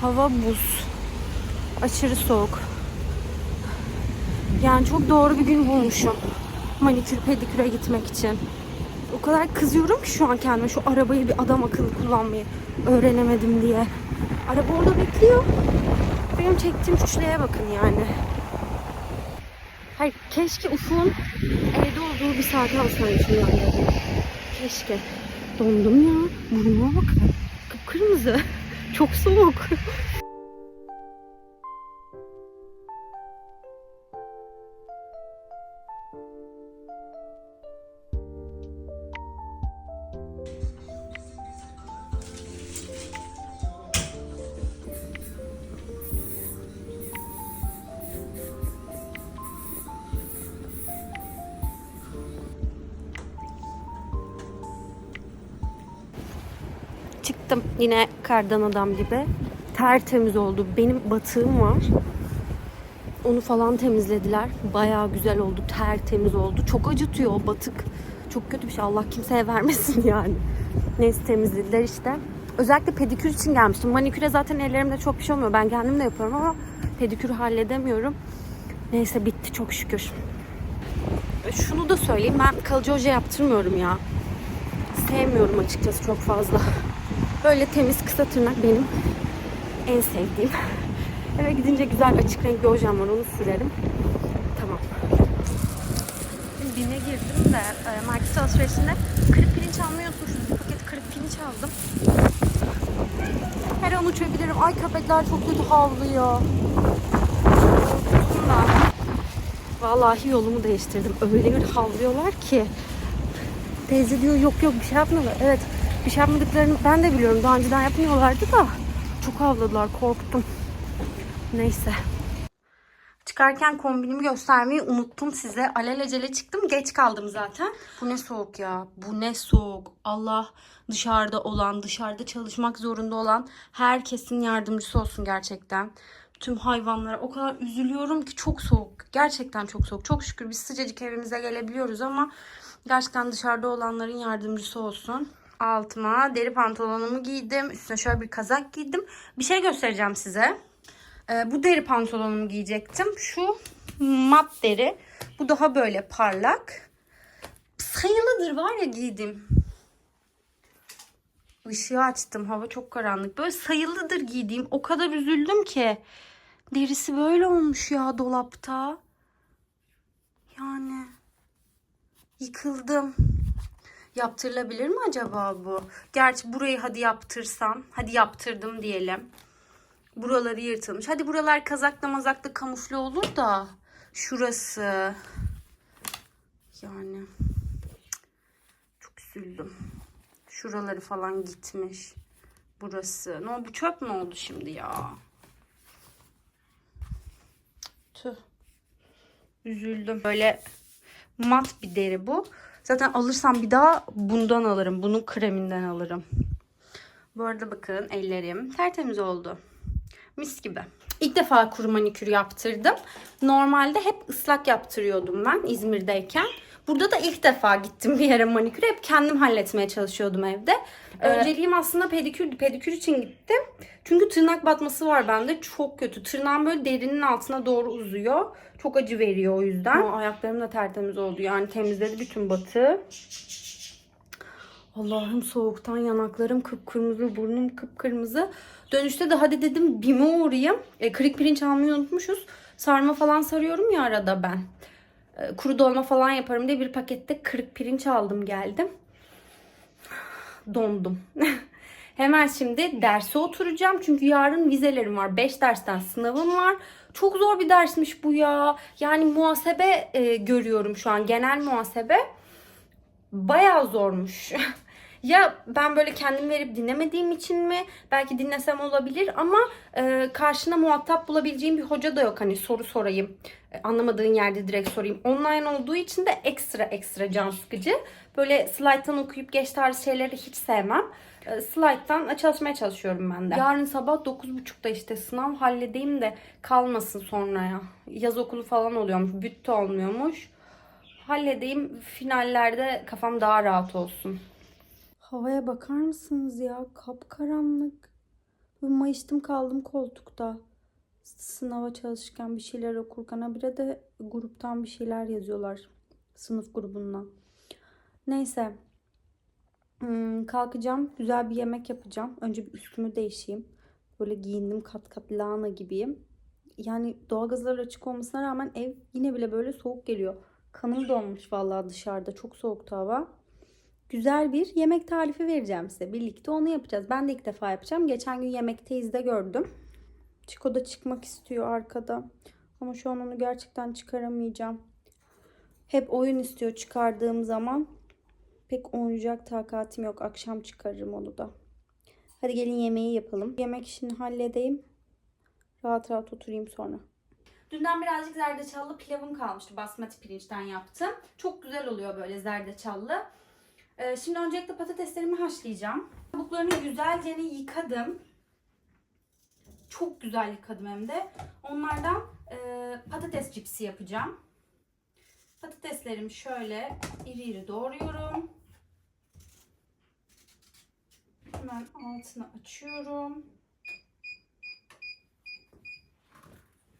Hava buz. Aşırı soğuk. Yani çok doğru bir gün bulmuşum. Manikür pediküre gitmek için. O kadar kızıyorum ki şu an kendime şu arabayı bir adam akıllı kullanmayı öğrenemedim diye. Araba orada bekliyor. Benim çektiğim üçlüğe bakın yani. Hayır keşke Ufuk'un evde olduğu bir saate alsaymışım yani. Keşke. Dondum ya. Burnuma bak. Kıpkırmızı. Çok soğuk. Yine kardan adam gibi. Tertemiz oldu. Benim batığım var. Onu falan temizlediler. Bayağı güzel oldu. Tertemiz oldu. Çok acıtıyor o batık. Çok kötü bir şey. Allah kimseye vermesin yani. Neyse temizlediler işte. Özellikle pedikür için gelmiştim. Maniküre zaten ellerimde çok bir şey olmuyor. Ben kendim de yapıyorum ama pedikürü halledemiyorum. Neyse bitti çok şükür. Şunu da söyleyeyim. Ben kalıcı oje yaptırmıyorum ya. Sevmiyorum açıkçası çok fazla. Böyle temiz kısa tırnak benim en sevdiğim. Eve gidince güzel açık renk bir ojem var onu sürerim. Tamam. Şimdi BİM'e girdim de e, market alışverişinde kırık pirinç almayı unutmuşum. Bir paket kırık pirinç aldım. Her an uçabilirim. Ay köpekler çok kötü havlıyor. Vallahi yolumu değiştirdim. Öyle bir havlıyorlar ki. Teyze diyor yok yok bir şey yapmıyorlar. Evet bir şey yapmadıklarını ben de biliyorum. Daha önceden yapmıyorlardı da. Çok havladılar korktum. Neyse. Çıkarken kombinimi göstermeyi unuttum size. Alelacele çıktım. Geç kaldım zaten. Bu ne soğuk ya. Bu ne soğuk. Allah dışarıda olan, dışarıda çalışmak zorunda olan herkesin yardımcısı olsun gerçekten. Tüm hayvanlara o kadar üzülüyorum ki çok soğuk. Gerçekten çok soğuk. Çok şükür biz sıcacık evimize gelebiliyoruz ama gerçekten dışarıda olanların yardımcısı olsun. Altıma deri pantolonumu giydim. Üstüne şöyle bir kazak giydim. Bir şey göstereceğim size. Ee, bu deri pantolonumu giyecektim. Şu mat deri. Bu daha böyle parlak. Sayılıdır var ya giydim. Işığı açtım. Hava çok karanlık. Böyle sayılıdır giydiğim. O kadar üzüldüm ki. Derisi böyle olmuş ya dolapta. Yani yıkıldım. Yaptırılabilir mi acaba bu? Gerçi burayı hadi yaptırsam. Hadi yaptırdım diyelim. Buraları yırtılmış. Hadi buralar kazakla mazakla kamufle olur da. Şurası. Yani. Çok üzüldüm. Şuraları falan gitmiş. Burası. Ne oldu? Bu çöp mü oldu şimdi ya? Tüh. Üzüldüm. Böyle mat bir deri bu. Zaten alırsam bir daha bundan alırım. Bunun kreminden alırım. Bu arada bakın ellerim tertemiz oldu. Mis gibi. İlk defa kuru manikür yaptırdım. Normalde hep ıslak yaptırıyordum ben İzmir'deyken. Burada da ilk defa gittim bir yere manikür. Hep kendim halletmeye çalışıyordum evde. Önceliğim aslında pedikürdü. Pedikür için gittim. Çünkü tırnak batması var bende. Çok kötü. Tırnağım böyle derinin altına doğru uzuyor. Çok acı veriyor o yüzden. Ama ayaklarım da tertemiz oldu. Yani temizledi bütün batı. Allah'ım soğuktan yanaklarım kıpkırmızı, burnum kıpkırmızı. Dönüşte de hadi dedim BİM'e uğrayayım. E, kırık pirinç almayı unutmuşuz. Sarma falan sarıyorum ya arada ben. E, kuru dolma falan yaparım diye bir pakette kırık pirinç aldım geldim. Dondum. Hemen şimdi derse oturacağım. Çünkü yarın vizelerim var. 5 dersten sınavım var. Çok zor bir dersmiş bu ya. Yani muhasebe e, görüyorum şu an. Genel muhasebe bayağı zormuş. ya ben böyle kendim verip dinlemediğim için mi? Belki dinlesem olabilir ama e, karşına muhatap bulabileceğim bir hoca da yok. Hani soru sorayım. E, anlamadığın yerde direkt sorayım. Online olduğu için de ekstra ekstra can sıkıcı. Böyle slayttan okuyup geç tarzı şeyleri hiç sevmem. E, slayttan çalışmaya çalışıyorum ben de. Yarın sabah 9.30'da işte sınav halledeyim de kalmasın sonraya. Yaz okulu falan oluyormuş. Bütte olmuyormuş halledeyim. Finallerde kafam daha rahat olsun. Havaya bakar mısınız ya? Kapkaranlık. Mayıştım kaldım koltukta. Sınava çalışırken bir şeyler okurken. Habire de gruptan bir şeyler yazıyorlar. Sınıf grubundan. Neyse. Hmm, kalkacağım. Güzel bir yemek yapacağım. Önce bir üstümü değişeyim. Böyle giyindim kat kat lahana gibiyim. Yani doğalgazlar açık olmasına rağmen ev yine bile böyle soğuk geliyor. Kanım donmuş vallahi dışarıda. Çok soğuktu hava. Güzel bir yemek tarifi vereceğim size. Birlikte onu yapacağız. Ben de ilk defa yapacağım. Geçen gün yemekteyiz de gördüm. Çiko da çıkmak istiyor arkada. Ama şu an onu gerçekten çıkaramayacağım. Hep oyun istiyor çıkardığım zaman. Pek oynayacak takatim yok. Akşam çıkarırım onu da. Hadi gelin yemeği yapalım. Yemek işini halledeyim. Rahat rahat oturayım sonra. Dünden birazcık zerdeçallı pilavım kalmıştı. Basmati pirinçten yaptım. Çok güzel oluyor böyle zerdeçallı. Ee, şimdi öncelikle patateslerimi haşlayacağım. Kabuklarını güzelce yıkadım. Çok güzel yıkadım hem de. Onlardan e, patates cipsi yapacağım. Patateslerimi şöyle iri iri doğruyorum. Hemen altını açıyorum.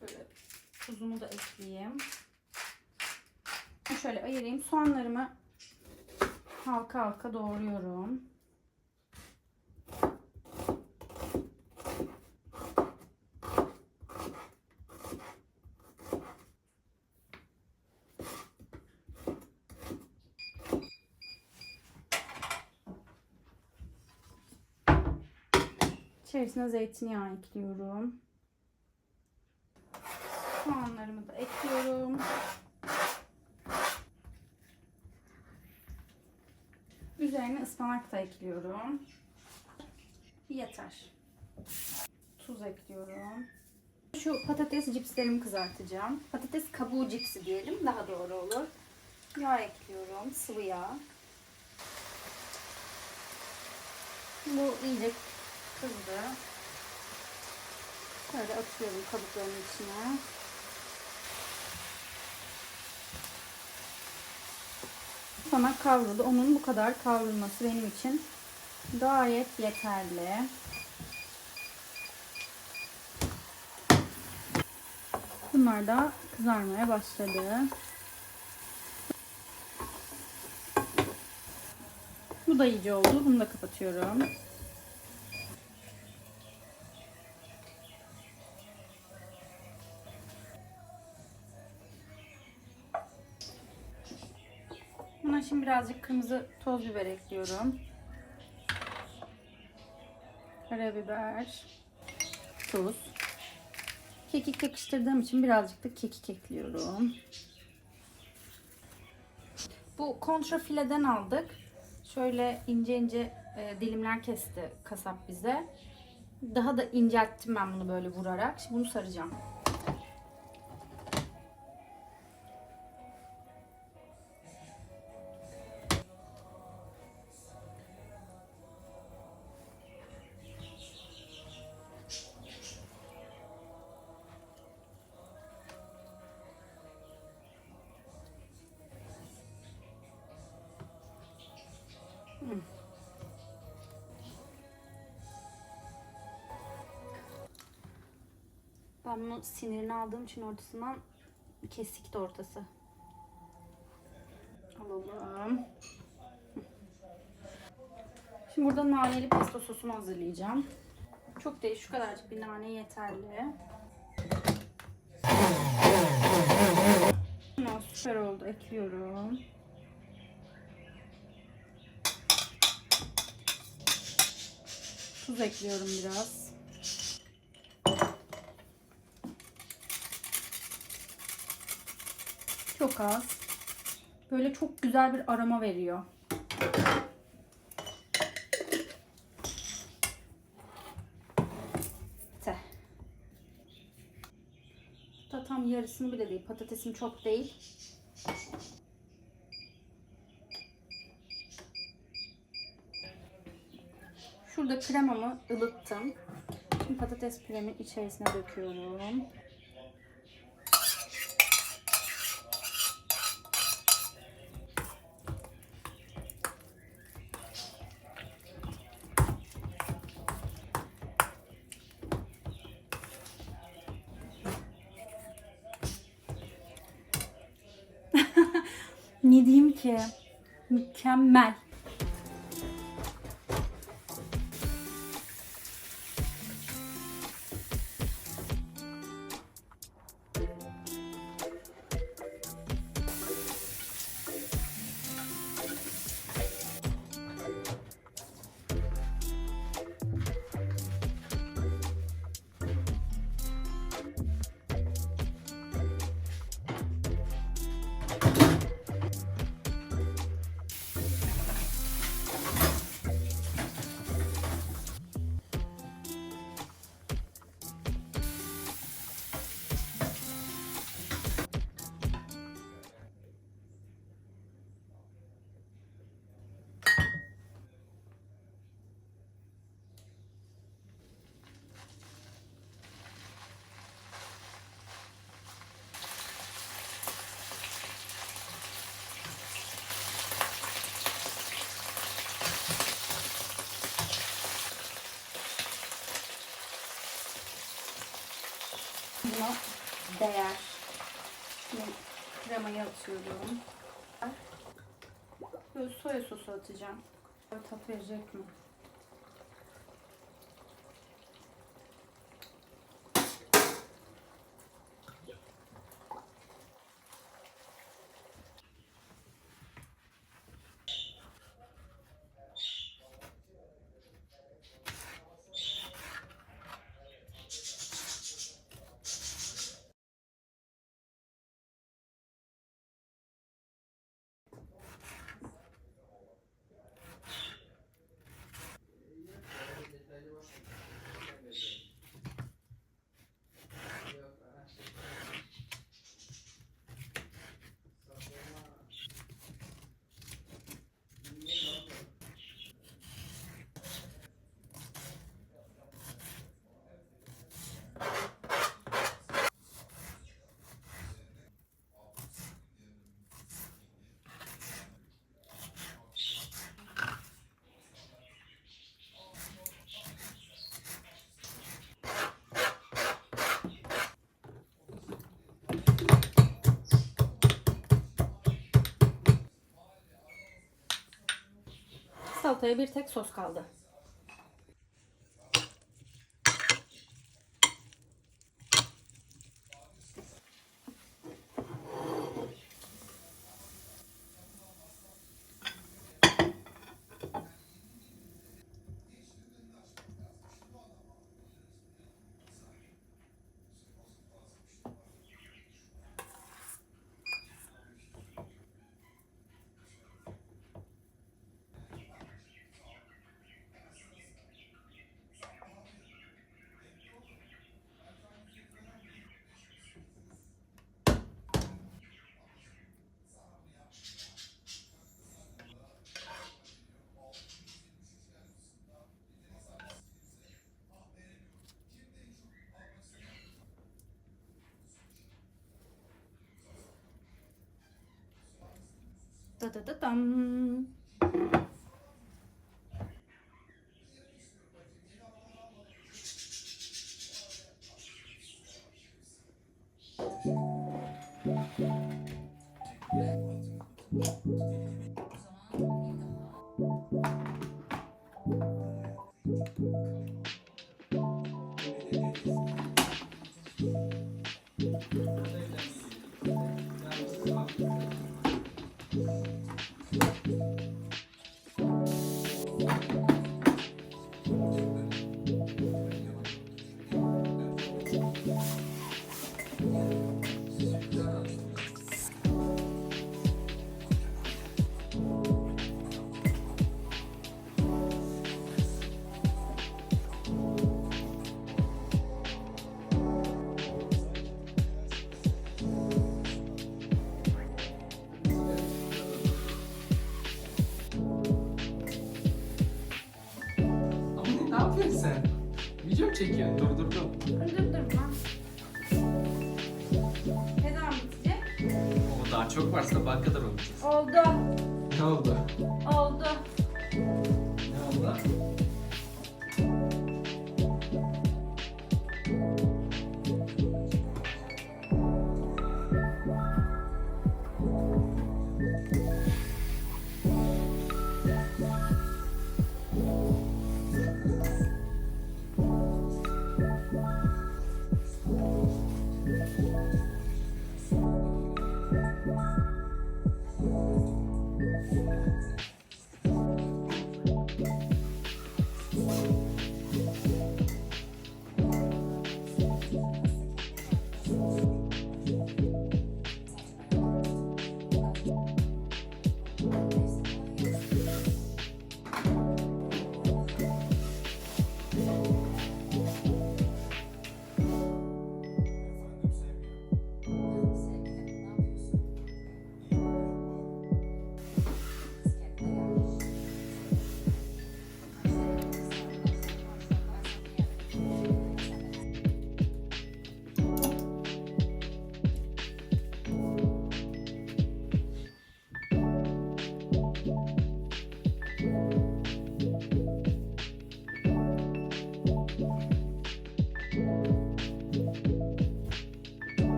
Böyle tuzumu da ekleyeyim. Şöyle ayırayım. Soğanlarımı halka halka doğruyorum. İçerisine zeytinyağı ekliyorum. Soğanlarımı da ekliyorum. Üzerine ıspanak da ekliyorum. Yeter. Tuz ekliyorum. Şu patates cipslerimi kızartacağım. Patates kabuğu cipsi diyelim daha doğru olur. Yağ ekliyorum. Sıvı yağ. Bu iyice kızdı. Böyle atıyorum kabukların içine. Sonra kavruldu. Onun bu kadar kavrulması benim için gayet yeterli. Bunlar da kızarmaya başladı. Bu da iyice oldu. Bunu da kapatıyorum. Birazcık kırmızı toz biber ekliyorum. Karabiber, tuz. Kekik yakıştırdığım için birazcık da kekik ekliyorum. Bu kontra fileden aldık. Şöyle ince ince e, dilimler kesti kasap bize. Daha da incelttim ben bunu böyle vurarak. Şimdi bunu saracağım. Ben bunu sinirini aldığım için ortasından kesikti ortası. Alalım. Şimdi burada naneli pesto sosumu hazırlayacağım. Çok değil şu kadarcık bir nane yeterli. Süper oldu ekliyorum. Tuz ekliyorum biraz. Çok az. Böyle çok güzel bir aroma veriyor. Te. Da tam yarısını bile değil. Patatesim çok değil. Burada kremamı ılıttım. Şimdi patates piremin içerisine döküyorum. ne diyeyim ki? Mükemmel. Değer. Şimdi kremayı atıyorum. Böyle soya sosu atacağım. Tat verecek mi? Salataya bir tek sos kaldı. Da da O daha çok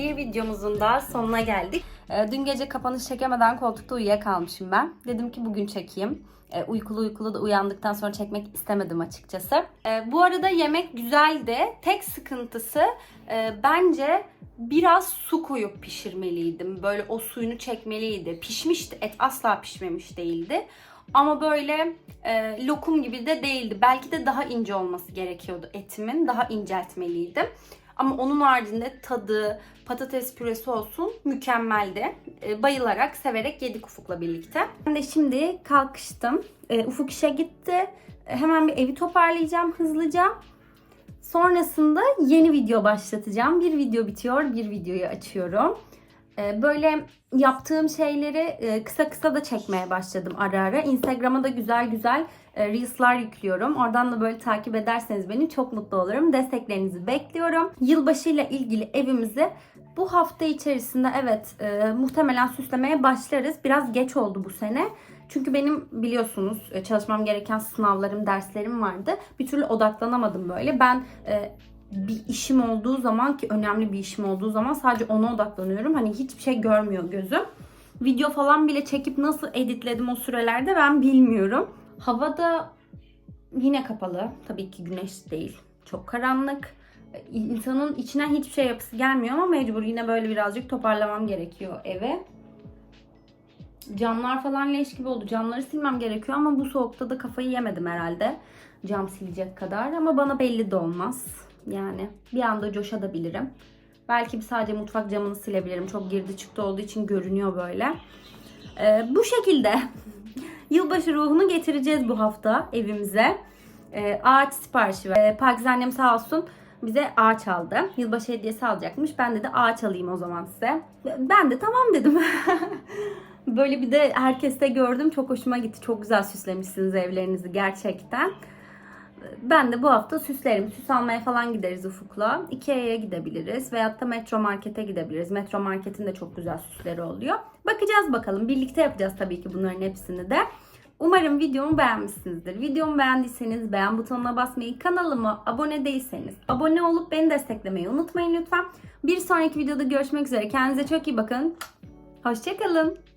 bir videomuzun da sonuna geldik. Ee, dün gece kapanış çekemeden koltukta uyuyakalmışım ben. Dedim ki bugün çekeyim. Ee, uykulu uykulu da uyandıktan sonra çekmek istemedim açıkçası. Ee, bu arada yemek güzeldi. Tek sıkıntısı e, bence biraz su koyup pişirmeliydim. Böyle o suyunu çekmeliydi. Pişmişti. Et asla pişmemiş değildi. Ama böyle e, lokum gibi de değildi. Belki de daha ince olması gerekiyordu etimin. Daha inceltmeliydim. Ama onun haricinde tadı, patates püresi olsun mükemmeldi. E, bayılarak, severek yedik Ufuk'la birlikte. Ben de şimdi kalkıştım. E, Ufuk işe gitti. E, hemen bir evi toparlayacağım hızlıca. Sonrasında yeni video başlatacağım. Bir video bitiyor, bir videoyu açıyorum. Ee, Böyle yaptığım şeyleri e, kısa kısa da çekmeye başladım ara ara. Instagram'a da güzel güzel e, Reels'lar yüklüyorum. Oradan da böyle takip ederseniz beni çok mutlu olurum. Desteklerinizi bekliyorum. Yılbaşıyla ilgili evimizi bu hafta içerisinde evet e, muhtemelen süslemeye başlarız. Biraz geç oldu bu sene. Çünkü benim biliyorsunuz e, çalışmam gereken sınavlarım, derslerim vardı. Bir türlü odaklanamadım böyle. Ben e, bir işim olduğu zaman ki önemli bir işim olduğu zaman sadece ona odaklanıyorum. Hani hiçbir şey görmüyor gözüm. Video falan bile çekip nasıl editledim o sürelerde ben bilmiyorum. Hava da yine kapalı. Tabii ki güneş değil. Çok karanlık. İnsanın içinden hiçbir şey yapısı gelmiyor ama mecbur yine böyle birazcık toparlamam gerekiyor eve. Camlar falan leş gibi oldu. Camları silmem gerekiyor ama bu soğukta da kafayı yemedim herhalde. Cam silecek kadar ama bana belli de olmaz. Yani bir anda coşabilirim. Belki sadece mutfak camını silebilirim. Çok girdi çıktı olduğu için görünüyor böyle. Ee, bu şekilde yılbaşı ruhunu getireceğiz bu hafta evimize. Ee, ağaç siparişi ver. Ee, Pakize annem sağ olsun bize ağaç aldı. Yılbaşı hediyesi alacakmış. Ben de de ağaç alayım o zaman size. Ben de tamam dedim. Böyle bir de herkeste gördüm. Çok hoşuma gitti. Çok güzel süslemişsiniz evlerinizi gerçekten. Ben de bu hafta süslerim. Süs almaya falan gideriz Ufuk'la. Ikea'ya gidebiliriz. Veyahut da Metro Market'e gidebiliriz. Metro Market'in de çok güzel süsleri oluyor. Bakacağız bakalım. Birlikte yapacağız tabii ki bunların hepsini de. Umarım videomu beğenmişsinizdir. Videomu beğendiyseniz beğen butonuna basmayı, kanalıma abone değilseniz abone olup beni desteklemeyi unutmayın lütfen. Bir sonraki videoda görüşmek üzere. Kendinize çok iyi bakın. Hoşçakalın.